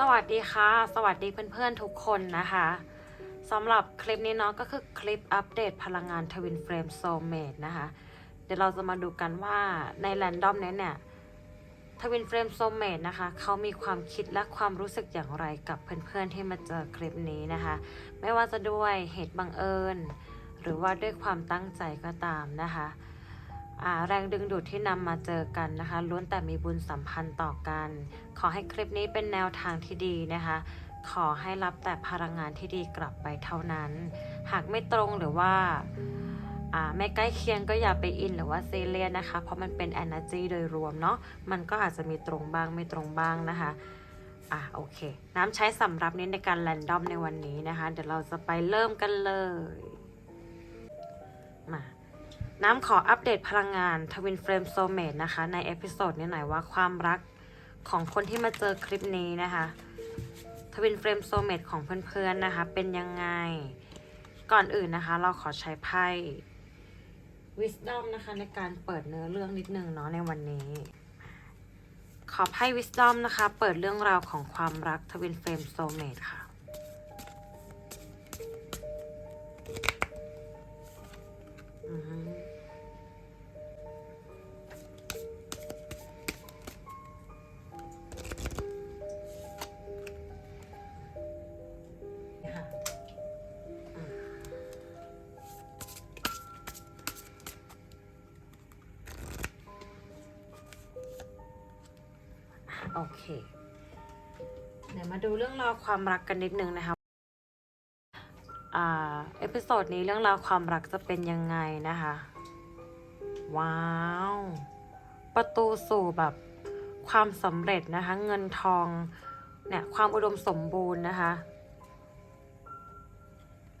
สวัสดีค่ะ สวัสดีเพื่อนๆทุกคนนะคะสำหรับคลิปนี้เนาะก็คือคลิปอัปเดตพลังงานทวินเฟรมโซเมดนะคะ เดี๋ยวเราจะมาดูกันว่าในแรนดอมนี้เนี่ยทวินเฟรมโซเมดนะคะเขามีความคิดและความรู้สึกอย่างไรกับเพื่อนๆที่มาเจอคลิปนี้นะคะ ไม่ว่าจะด้วยเหตุบังเอิญ หรือว่าด้วยความตั้งใจก็ตามนะคะ แรงดึงดูดที่นำมาเจอกันนะคะล้วนแต่มีบุญสัมพันธ์ต่อกัน ขอให้คลิปนี้เป็นแนวทางที่ดีนะคะ ขอให้รับแต่พลังงานที่ดีกลับไปเท่านั้น หากไม่ตรงหรือว่าไม่ใกล้เคียงก็อย่าไปอินหรือว่าซีเรียสนะคะ เพราะมันเป็น energy โดยรวมเนาะมันก็อาจจะมีตรงบ้างไม่ตรงบ้างนะคะอะโอเค น้ำใช้สำหรับนี้ในการแรนดอมในวันนี้นะคะ เดี๋ยวเราจะไปเริ่มกันเลย มา น้ำขออัปเดตพลังงานทวินเฟรมโซเมดนะคะ ในเอพิโซดนี้หน่อยว่าความรักของคนที่มาเจอคลิปนี้นะคะทวินเฟรมโซเมดของเพื่อนๆนะคะ เป็นยังไง ก่อนอื่นนะคะ เราขอใช้ไพ่ Wisdom นะคะ ในการเปิดเนื้อเรื่องนิดนึงเนาะในวันนี้ ขอไพ่ Wisdom นะคะ เปิดเรื่องราวของความรักทวินเฟรมโซเมดค่ะอืม โอเค เดี๋ยวมาดูเรื่องราวความรักกันนิดนึงนะคะอ่าเอพิโซดนี้เรื่องราวความรักจะเป็นยังไงนะคะ ว้าว ประตูสู่แบบความสำเร็จนะคะ เงินทองเนี่ยความอุดมสมบูรณ์นะคะ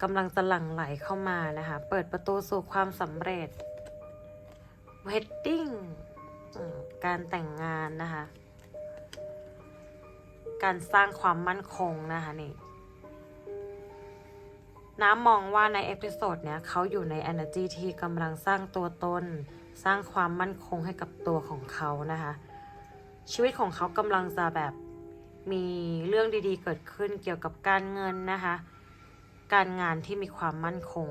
กำลังจะหลั่งไหลเข้ามานะคะ เปิดประตูสู่ความสำเร็จเวดดิ้งการแต่งงานนะคะ การสร้างความมั่นคงนะคะนี่น้ำมองว่าในเอพิโซดเนี้ยเขาอยู่ใน energy ที่กำลังสร้างตัวตน สร้างความมั่นคงให้กับตัวของเขานะคะ ชีวิตของเขากำลังจะแบบมีเรื่องดีๆ เกิดขึ้นเกี่ยวกับการเงินนะคะ การงานที่มีความมั่นคง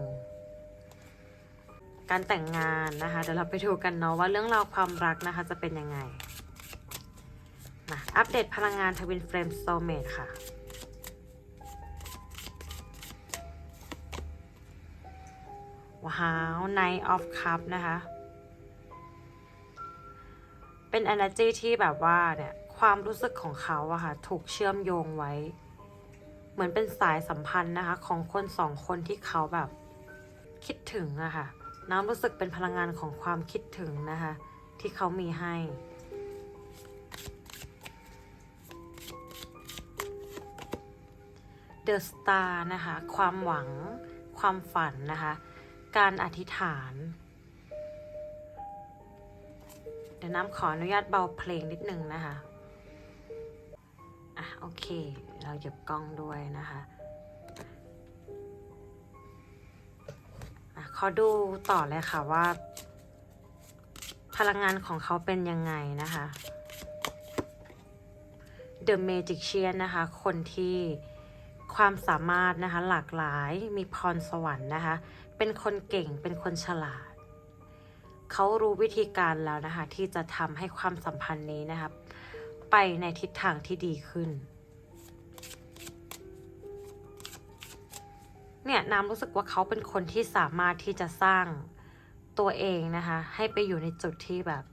การแต่งงานนะคะ เดี๋ยวเราไปดูกันเนาะว่าเรื่องราวความรักนะคะจะเป็นยังไง มาอัปเดตพลังงานทวินเฟรมโซเมดค่ะ ว้าว Night of Cup นะคะ เป็น energy ที่แบบว่าเนี่ย ความรู้สึกของเขาอะค่ะ ถูกเชื่อมโยงไว้ เหมือนเป็นสายสัมพันธ์นะคะ ของคนสองคนที่เขาแบบคิดถึงอะค่ะ น้ำรู้สึกเป็นพลังงานของความคิดถึงนะคะ ที่เขามีให้ The Star นะคะ ความหวัง ความฝันนะคะ การอธิษฐาน เดี๋ยวน้ำขออนุญาตเบาเพลงนิดนึงนะคะ อะโอเค เราหยิบกล้องด้วยนะคะอะขอดูต่อเลยค่ะว่า พลังงานของเขาเป็นยังไงนะคะ The Magician นะคะ คนที่ ความสามารถนะคะหลากหลายมีพรสวรรค์นะคะ เป็นคนเก่งเป็นคนฉลาด เขารู้วิธีการแล้วนะคะ ที่จะทำให้ความสัมพันธ์นี้นะคะไปในทิศทางที่ดีขึ้นเนี่ยน้ำรู้สึกว่าเขาเป็นคนที่สามารถที่จะสร้างตัวเองนะคะ ให้ไปอยู่ในจุดที่แบบ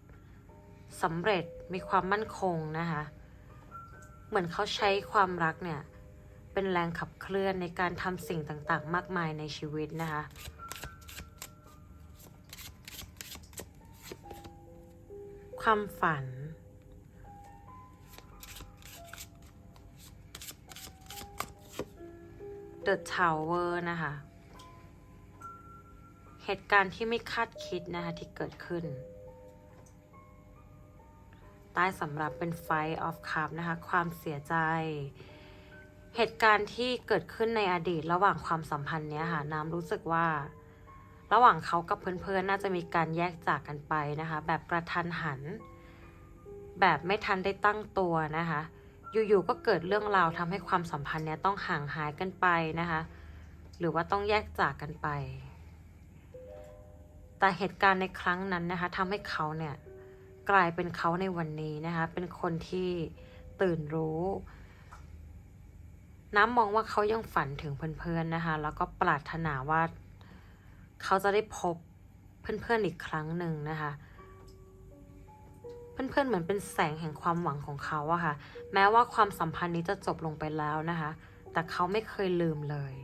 สำเร็จมีความมั่นคงนะคะ เหมือนเขาใช้ความรักเนี่ย เป็นแรงขับเคลื่อนในการทำสิ่งต่างๆ มากมายในชีวิตนะคะ ความฝัน The Tower นะคะ เหตุการณ์ที่ไม่คาดคิดนะคะ ที่เกิดขึ้น ใต้สำหรับเป็น Fight of Cup นะคะ ความเสียใจ เหตุการณ์ที่เกิดขึ้นในอดีตระหว่างความสัมพันธ์เนี้ยค่ะน้ำรู้สึกว่า ระหว่างเขากับเพื่อนๆ น่าจะมีการแยกจากกันไปนะคะ แบบกระทันหัน แบบไม่ทันได้ตั้งตัวนะคะ อยู่ๆก็เกิดเรื่องราวทำให้ความสัมพันธ์เนี้ยต้องห่างหายกันไปนะคะ หรือว่าต้องแยกจากกันไป แต่เหตุการณ์ในครั้งนั้นนะคะทำให้เขาเนี่ยกลายเป็นเขาในวันนี้นะคะ เป็นคนที่ตื่นรู้ น้ำมองว่าเขายังฝันถึงเพื่อนๆนะคะ แล้วก็ปรารถนาว่า เขาจะได้พบเพื่อนๆอีกครั้งหนึ่งนะคะ เพื่อนๆเหมือนเป็นแสงแห่งความหวังของเขาอะค่ะ แม้ว่าความสัมพันธ์นี้จะจบลงไปแล้วนะคะ แต่เขาไม่เคยลืมเลย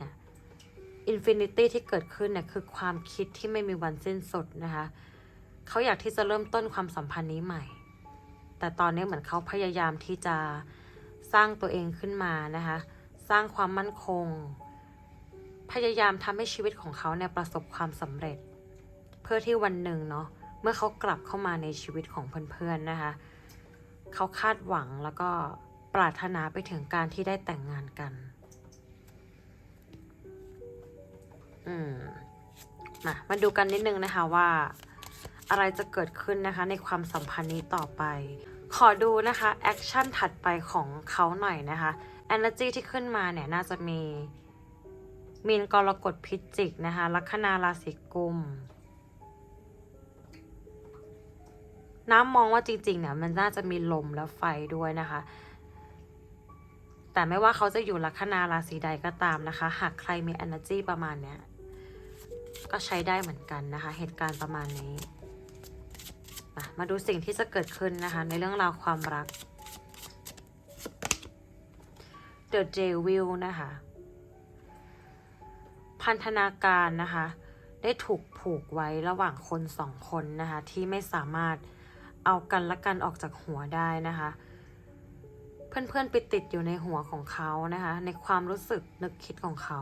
นะอินฟินิตี้ที่เกิดขึ้นเนี่ยคือความคิดที่ไม่มีวันสิ้นสุดนะคะ เขาอยากที่จะเริ่มต้นความสัมพันธ์นี้ใหม่ แต่ตอนนี้เหมือนเขาพยายามที่จะ สร้างตัวเองขึ้นมานะคะ สร้างความมั่นคง พยายามทำให้ชีวิตของเขาเนี่ยประสบความสำเร็จ เพื่อที่วันหนึ่งเนาะเมื่อเขากลับเข้ามาในชีวิตของเพื่อนๆนะคะ เขาคาดหวังแล้วก็ปรารถนาไปถึงการที่ได้แต่งงานกัน อืมมามาดูกันนิดนึงนะคะว่า อะไรจะเกิดขึ้นนะคะ ในความสัมพันธ์นี้ต่อไป ขอดูนะคะแอคชั่นถัดไปของเขาหน่อยนะคะ energy ที่ขึ้นมาเนี่ยน่าจะมีมีนกรกฎพิจิกนะคะลัคนาราศีกุม น้ำมองว่าจริงๆเนี่ยมันน่าจะมีลมและไฟด้วยนะคะ แต่ไม่ว่าเขาจะอยู่ลัคนาราศีใดก็ตามนะคะ หากใครมี energy ประมาณเนี้ยก็ใช้ได้เหมือนกันนะคะ เหตุการณ์ประมาณนี้ มามาดูสิ่งที่จะเกิดขึ้นนะคะ ในเรื่องราวความรัก The Devil นะคะ พันธนาการนะคะ ได้ถูกผูกไว้ระหว่างคนสองคนนะคะ ที่ไม่สามารถเอากันและกันออกจากหัวได้นะคะ เพื่อนๆไปติดอยู่ในหัวของเขานะคะ ในความรู้สึกนึกคิดของเขา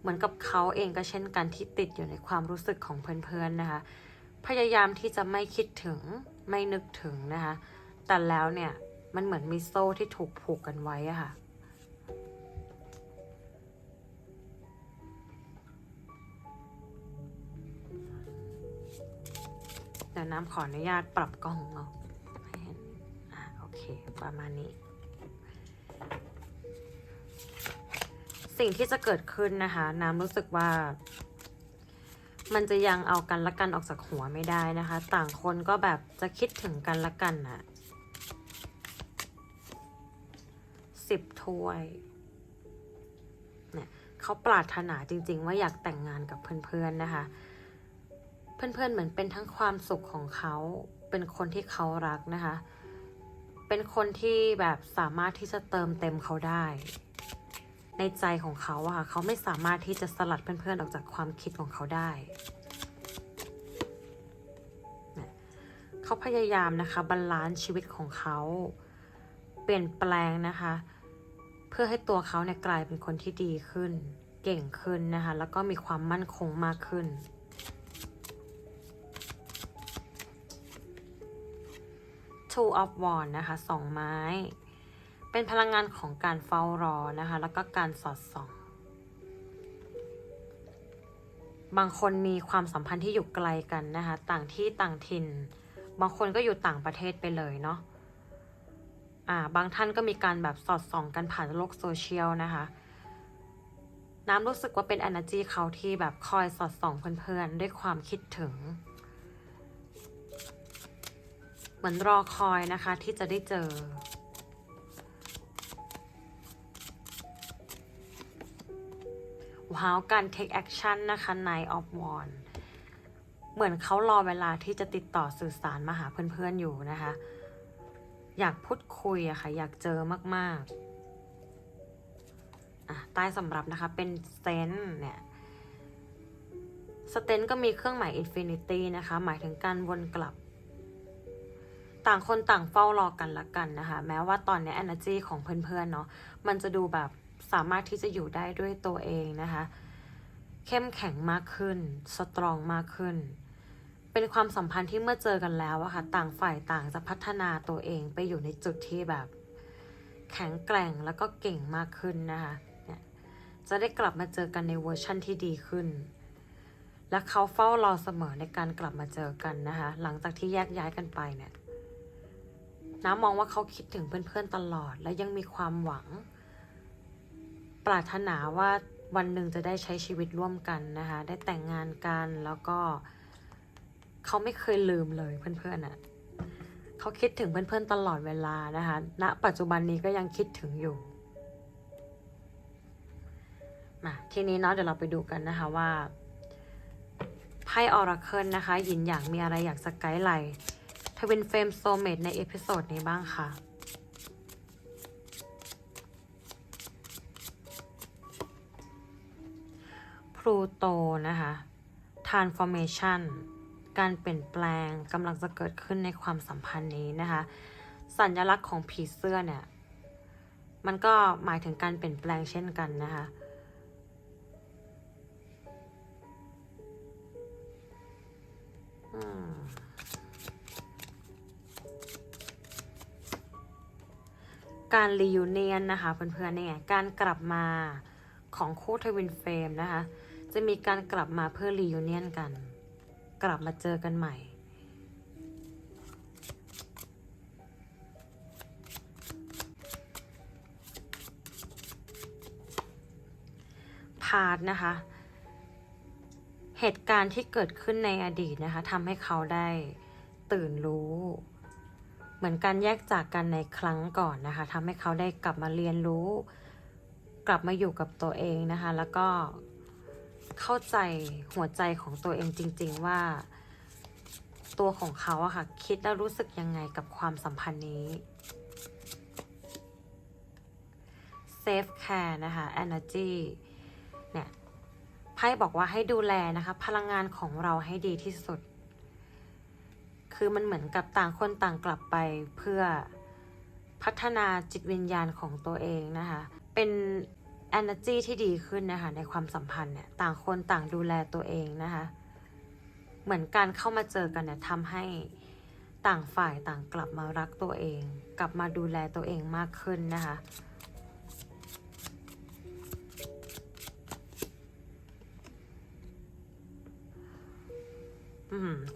เหมือนกับเขาเองก็เช่นกันที่ติดอยู่ในความรู้สึกของเพื่อนๆนะคะ พยายามที่จะไม่คิดถึงไม่นึกถึงนะคะ แต่แล้วเนี่ยมันเหมือนมีโซ่ที่ถูกผูกกันไว้อะค่ะเดี๋ยวน้ำขออนุญาตปรับกล้องเนาะให้เห็นอะโอเค ประมาณนี้ สิ่งที่จะเกิดขึ้นนะคะ น้ำรู้สึกว่า มันจะยังเอากันละกันออกจากหัวไม่ได้นะคะ ต่างคนก็แบบจะคิดถึงกันละกันน่ะสิบถ้วยเนี่ยเขาปรารถนาจริง ๆ ว่าอยากแต่งงานกับเพื่อนๆนะคะ เพื่อนๆเหมือนเป็นทั้งความสุขของเขาเป็นคนที่เขารักนะคะ เป็นคนที่แบบสามารถที่จะเติมเต็มเขาได้ ในใจของเขาอะค่ะเขาไม่สามารถที่จะสลัดเพื่อนๆ ออกจากความคิดของเขาได้เขาพยายามนะคะบาลานซ์ชีวิตของเขา เปลี่ยนแปลงนะคะ เพื่อให้ตัวเขาเนี่ยกลายเป็นคนที่ดีขึ้น เก่งขึ้นนะคะ แล้วก็มีความมั่นคงมากขึ้น Two of Wands นะคะสองไม้ เป็นพลังงานของการเฝ้ารอนะคะ แล้วก็การสอดส่อง บางคนมีความสัมพันธ์ที่อยู่ไกลกันนะคะ ต่างที่ต่างถิ่น บางคนก็อยู่ต่างประเทศไปเลยเนาะอ่าบางท่านก็มีการแบบสอดส่องกันผ่านโลกโซเชียลนะคะ น้ำรู้สึกว่าเป็น energy เขาที่แบบคอยสอดส่องเพื่อนๆ ด้วยความคิดถึง เหมือนรอคอยนะคะที่จะได้เจอ ว้าวการ take action นะคะ Night of Wands เหมือนเขารอเวลาที่จะติดต่อสื่อสารมาหาเพื่อนๆอยู่นะคะ อยากพูดคุยอะค่ะ อยากเจอมากๆอะใต้สำหรับนะคะ เป็นสเตนเนี่ยสเตนก็มีเครื่องหมาย infinity นะคะ หมายถึงการวนกลับ ต่างคนต่างเฝ้ารอกันละกันนะคะ แม้ว่าตอนนี้ energy ของเพื่อนๆเนาะมันจะดูแบบ สามารถที่จะอยู่ได้ด้วยตัวเองนะคะ เข้มแข็งมากขึ้น สตรองมากขึ้น เป็นความสัมพันธ์ที่เมื่อเจอกันแล้วอะค่ะ ต่างฝ่ายต่างจะพัฒนาตัวเองไปอยู่ในจุดที่แบบ แข็งแกร่งแล้วก็เก่งมากขึ้นนะคะเนี่ยจะได้กลับมาเจอกันในเวอร์ชั่นที่ดีขึ้น และเขาเฝ้ารอเสมอในการกลับมาเจอกันนะคะ หลังจากที่แยกย้ายกันไปเนี่ยน้ามองว่าเขาคิดถึงเพื่อนๆตลอด และยังมีความหวัง ปรารถนาว่าวันหนึ่งจะได้ใช้ชีวิตร่วมกันนะคะ ได้แต่งงานกันแล้วก็เขาไม่เคยลืมเลยเพื่อนๆอะ่ะเขาคิดถึงเพื่อนๆตลอดเวลานะคะณปัจจุบันนี้ก็ยังคิดถึงอยู่มาทีนี้เนาะเดี๋ยวเราไปดูกันนะคะว่าไพ่ออราเคิลนะคะหยินหยางมีอะไรอยากสกายไลท์ทวินเฟรมโซเมดในเอพิโซดนี้บ้างค่ะ ลูโตนะคะ transformation การเปลี่ยนแปลงกำลังจะเกิดขึ้นในความสัมพันธ์นี้นะคะ สัญลักษณ์ของผีเสื้อเนี่ย มันก็หมายถึงการเปลี่ยนแปลงเช่นกันนะคะการรียูเนียนนะคะเพื่อนๆเนี่ยการกลับมาของคู่ทวินเฟรมนะคะ จะมีการกลับมาเพื่อรียูเนียนกัน กลับมาเจอกันใหม่ พาร์ทนะคะ เหตุการณ์ที่เกิดขึ้นในอดีตนะคะทำให้เขาได้ตื่นรู้ เหมือนการแยกจากกันในครั้งก่อนนะคะทำให้เขาได้กลับมาเรียนรู้ กลับมาอยู่กับตัวเองนะคะ แล้วก็ เข้าใจหัวใจของตัวเองจริง ๆ ว่า ตัวของเขาอะค่ะ คิดและรู้สึกยังไงกับความสัมพันธ์นี้ Safe Care นะคะ Energy เนี่ยไพ่บอกว่าให้ดูแลนะคะ พลังงานของเราให้ดีที่สุด คือมันเหมือนกับต่างคนต่างกลับไปเพื่อพัฒนาจิตวิญญาณของตัวเองนะคะ เป็น energy ที่ดีขึ้นนะคะในความสัมพันธ์เนี่ยต่างคนต่างดูแลตัวเองนะคะเหมือนการเข้ามาเจอกันเนี่ยทำให้ต่างฝ่ายต่างกลับมารักตัวเอง กลับมาดูแลตัวเองมากขึ้นนะคะ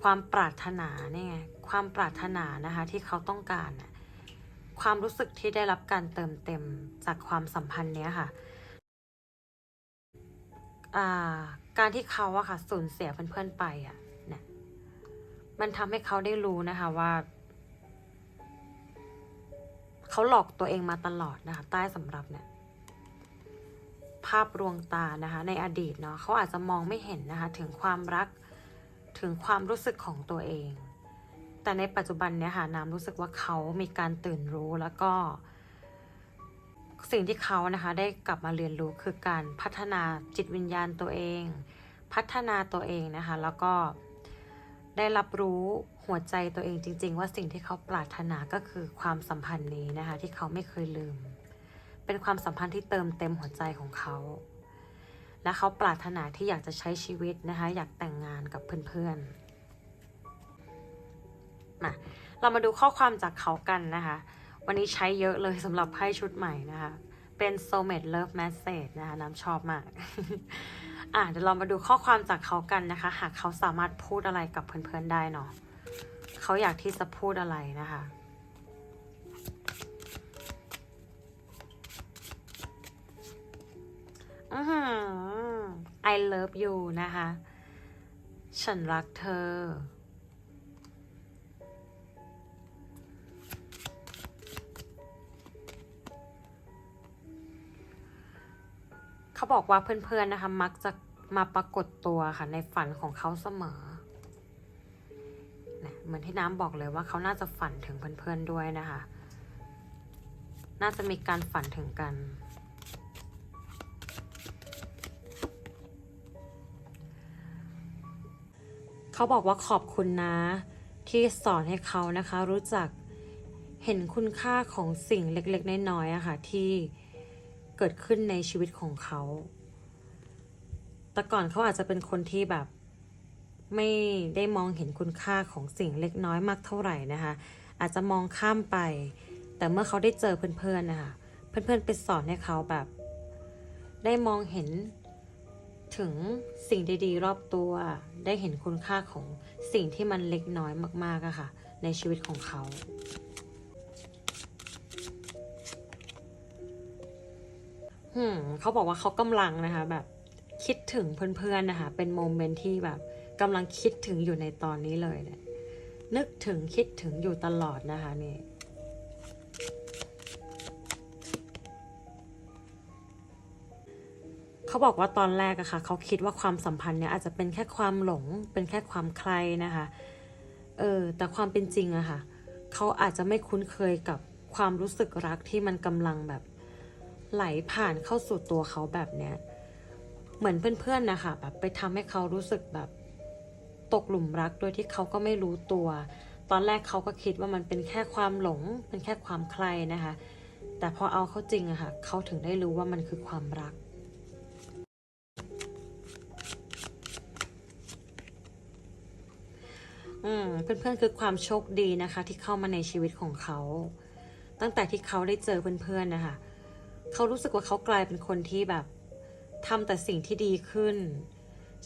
ความปรารถนาเนี่ยความปรารถนานะคะที่เขาต้องการ ความรู้สึกที่ได้รับการเติมเต็มจากความสัมพันธ์เนี้ยค่ะ การที่เขาอะค่ะสูญเสียเพื่อนๆไปอะเนี่ยมันทำให้เขาได้รู้นะคะว่า เขาหลอกตัวเองมาตลอดนะคะ ใต้สำรับเนี่ย ภาพลวงตานะคะ ในอดีตเนาะเขาอาจจะมองไม่เห็นนะคะ ถึงความรักถึงความรู้สึกของตัวเอง แต่ในปัจจุบันเนี่ยค่ะน้ำรู้สึกว่าเขามีการตื่นรู้แล้วก็ สิ่งที่เขานะคะได้กลับมาเรียนรู้คือการพัฒนาจิตวิญญาณตัวเอง พัฒนาตัวเองนะคะ แล้วก็ได้รับรู้หัวใจตัวเองจริง ๆ ว่าสิ่งที่เขาปรารถนาก็คือความสัมพันธ์นี้นะคะ ที่เขาไม่เคยลืม เป็นความสัมพันธ์ที่เติมเต็มหัวใจของเขา และเขาปรารถนาที่อยากจะใช้ชีวิตนะคะ อยากแต่งงานกับเพื่อนๆมาเรามาดูข้อความจากเขากันนะคะ วันนี้ใช้เยอะเลยสำหรับไพ่ชุดใหม่นะคะ เป็น soulmate love message นะคะ น้ำชอบมาก อะเดี๋ยวเรามาดูข้อความจากเขากันนะคะ หากเขาสามารถพูดอะไรกับเพื่อนๆได้เนาะเขาอยากที่จะพูดอะไรนะคะอือหือ I love you นะคะ ฉันรักเธอ บอกว่าเพื่อนๆนะคะ มักจะมาปรากฏตัวค่ะ ในฝันของเขาเสมอนะเหมือนที่น้ำบอกเลยว่าเขาน่าจะฝันถึงเพื่อนๆด้วยนะคะ น่าจะมีการฝันถึงกัน เขาบอกว่าขอบคุณนะ ที่สอนให้เขานะคะ รู้จักเห็นคุณค่าของสิ่งเล็กๆน้อยๆอะค่ะที่ เกิดขึ้นในชีวิตของเขา แต่ก่อนเขาอาจจะเป็นคนที่แบบไม่ได้มองเห็นคุณค่าของสิ่งเล็กน้อยมากเท่าไหร่นะคะ อาจจะมองข้ามไป แต่เมื่อเขาได้เจอเพื่อนๆนะคะเพื่อนๆไปสอนให้เขาแบบ ได้มองเห็นถึงสิ่งดีๆ รอบตัว ได้เห็นคุณค่าของสิ่งที่มันเล็กน้อยมากๆอะค่ะ ในชีวิตของเขา เขาบอกว่าเขากำลังนะคะแบบคิดถึงเพื่อนๆนะคะ เป็นโมเมนต์ที่แบบกำลังคิดถึงอยู่ในตอนนี้เลยเนี่ยนึกถึงคิดถึงอยู่ตลอดนะคะนี่เขาบอกว่าตอนแรกอะค่ะเขาคิดว่าความสัมพันธ์เนี่ยอาจจะเป็นแค่ความหลง เป็นแค่ความใครนะคะเออแต่ความเป็นจริงอะค่ะเขาอาจจะไม่คุ้นเคยกับความรู้สึกรักที่มันกำลังแบบ ไหลผ่านเข้าสู่ตัวเขาแบบเนี้ยเหมือนเพื่อนๆนะคะแบบไปทำให้เขารู้สึกแบบตกหลุมรักโดยที่เขาก็ไม่รู้ตัว ตอนแรกเขาก็คิดว่ามันเป็นแค่ความหลง เป็นแค่ความใครนะคะ แต่พอเอาเข้าจริงอะค่ะเขาถึงได้รู้ว่ามันคือความรักอืมเพื่อนๆคือความโชคดีนะคะ ที่เข้ามาในชีวิตของเขา ตั้งแต่ที่เขาได้เจอเพื่อนๆนะคะ เขารู้สึกว่าเขากลายเป็นคนที่แบบทำแต่สิ่งที่ดีขึ้น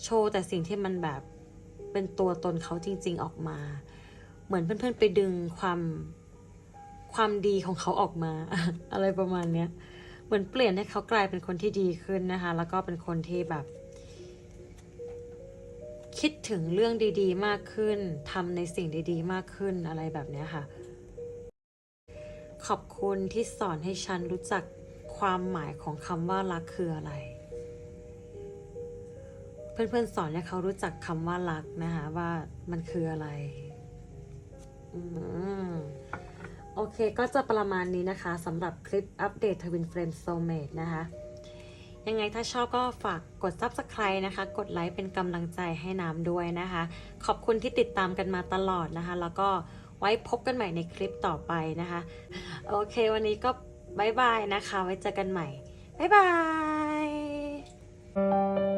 โชว์แต่สิ่งที่มันแบบเป็นตัวตนเขาจริง ๆออกมา เหมือนเพื่อนๆไปดึงความความดีของเขาออกมา อะไรประมาณเนี้ยเหมือนเปลี่ยนให้เขากลายเป็นคนที่ดีขึ้นนะคะ แล้วก็เป็นคนที่แบบ คิดถึงเรื่องดี ๆ มากขึ้นทำในสิ่งดี ๆ มากขึ้นอะไรแบบเนี้ยค่ะ ขอบคุณที่สอนให้ฉันรู้จัก ความหมายของคำว่ารักคืออะไร เพื่อนๆสอนให้เขารู้จักคำว่ารักนะคะว่ามันคืออะไรอืมโอเคก็จะประมาณนี้นะคะสำหรับคลิปอัปเดต Twin Flame Soulmate นะคะ ยังไงถ้าชอบก็ฝากกด Subscribe นะคะ กดไลค์เป็นกำลังใจให้น้ำด้วยนะคะ ขอบคุณที่ติดตามกันมาตลอดนะคะ แล้วก็ไว้พบกันใหม่ในคลิปต่อไปนะคะ โอเค วันนี้ก็ บายบายนะคะ ไว้เจอกันใหม่บายบาย